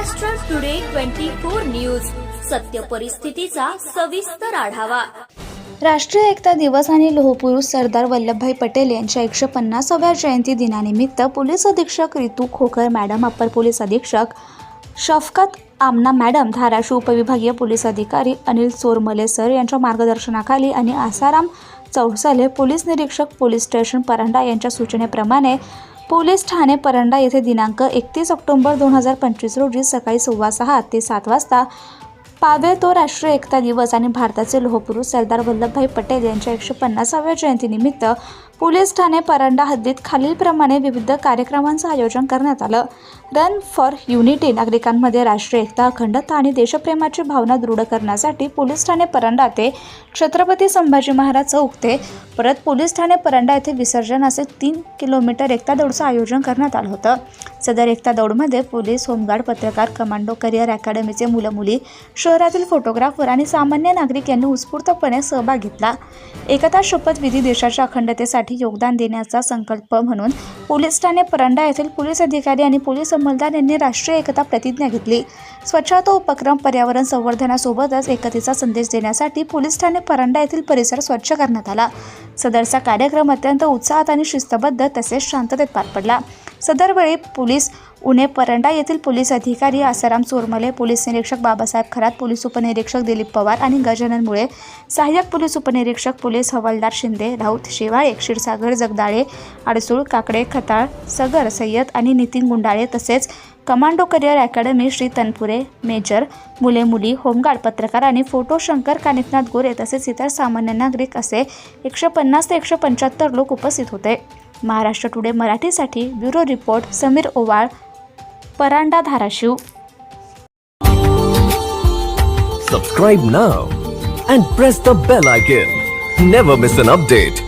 Maharashtra today twenty four news सत्य परिस्थितीचा सविस्तर आढावा. राष्ट्रीय एकता दिवस आणि लोहपुरुष सरदार वल्लभभाई पटेल यांच्या एकशे पन्नासाव्या जयंती दिनानिमित्त पोलीस अधीक्षक Ritu Khokar madam upper police अधीक्षक शफकत आमना मॅडम धाराशिव उपविभागीय पोलीस अधिकारी अनिल चोरमले सर यांच्या मार्गदर्शनाखाली आणि आसाराम चौसाले पोलीस निरीक्षक पोलीस स्टेशन परांडा यांच्या सूचनेप्रमाणे पोलीस ठाणे परंडा येथे दिनांक एकतीस ऑक्टोबर दोन हजार पंचवीस रोजी सकाळी सव्वा सहा ते सात वाजता पावे तो राष्ट्रीय एकता दिवस आणि भारताचे लोहपुरुष सरदार वल्लभभाई पटेल यांच्या एकशे पन्नासाव्या जयंतीनिमित्त पोलीस ठाणे परांडा हद्दीत खालीलप्रमाणे विविध कार्यक्रमांचं आयोजन करण्यात आलं. रन फॉर युनिटी नागरिकांमध्ये राष्ट्रीय एकता अखंडता आणि देशप्रेमाची भावना दृढ करण्यासाठी पोलीस ठाणे परांडा ते छत्रपती संभाजी महाराज चौक ते परत पोलीस ठाणे परांडा येथे विसर्जन असे तीन किलोमीटर एकता दौडचं आयोजन करण्यात आलं होतं. सदर एकता दौडमध्ये पोलीस होमगार्ड पत्रकार कमांडो करिअर अकॅडमीचे मुलं मुली शहरातील फोटोग्राफर आणि सामान्य नागरिक यांनी उत्स्फूर्तपणे सहभाग घेतला. एकता शपथविधी देशाच्या अखंडतेसाठी योगदान देण्याचा संकल्प म्हणून पोलीस ठाणे परंडा येथील पोलीस अधिकारी आणि पोलीस अंमलदार यांनी राष्ट्रीय एकता प्रतिज्ञा घेतली. स्वच्छता उपक्रम पर्यावरण संवर्धनासोबतच एकतेचा संदेश देण्यासाठी पोलीस ठाणे परंडा येथील परिसर स्वच्छ करण्यात आला. सदरचा कार्यक्रम अत्यंत उत्साहात आणि शिस्तबद्ध तसेच शांततेत पार पडला. सदरवेळी पोलीस उणे परंडा येथील पोलीस अधिकारी आसाराम चोरमले पोलीस निरीक्षक बाबासाहेब खरात पोलीस उपनिरीक्षक दिलीप पवार आणि गजानन मुळे सहाय्यक पोलीस उपनिरीक्षक पोलीस हवालदार शिंदे राऊत शेवाळे क्षीरसागर जगदाळे आडसूळ काकडे खताळ सगर सय्यद आणि नितीन गुंडाळे तसेच commando career academy Shri Tanpure major मुले मुली होमगार्ड पत्रकार आणि फोटो शंकर कानिकनाथ गोरे तसेच इतर सामान्य नागरिक असे एकशे पन्नास ते एकशे पंच्याहत्तर लोक उपस्थित होते. महाराष्ट्र टुडे मराठीसाठी bureau report Sameer Owal Paranda Dharashiv. Subscribe ना and press the bell icon never miss an update